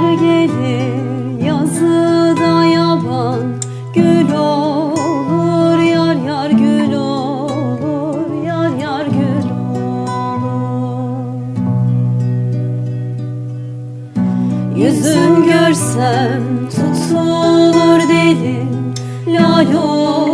gelir yazıda yaban Gül olur yar yar gül olur Yar yar gül olur. Yüzün görsem tutulur dedim Lal olur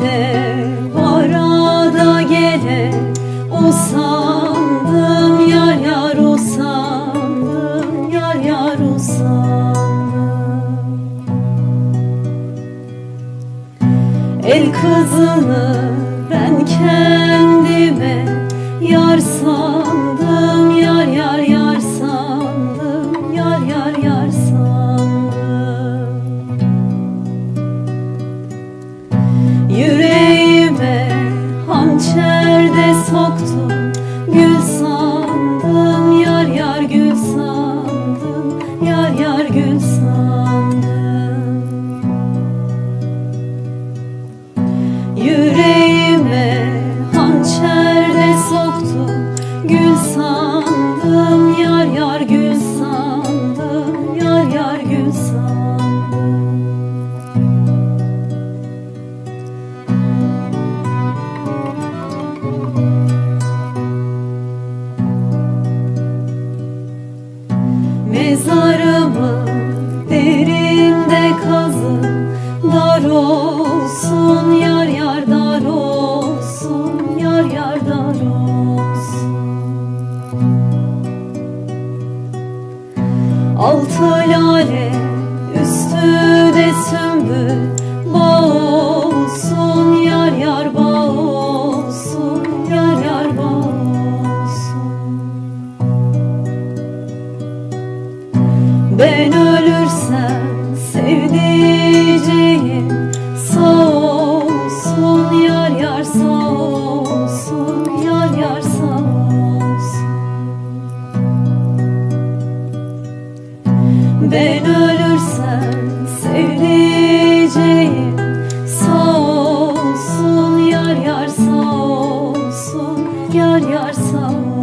Evleri de arada gele O sandım yar yar o sandım Yar yar o sandım El kızını ben kendime Yar sandım Sandım Mezarımı derinde kazın Dar olsun Altı lale üstü de sümbül. Bağ olsun yar yar bağ olsun Yar yar bağ olsun. Ben ölürsem sevdiceğim soul.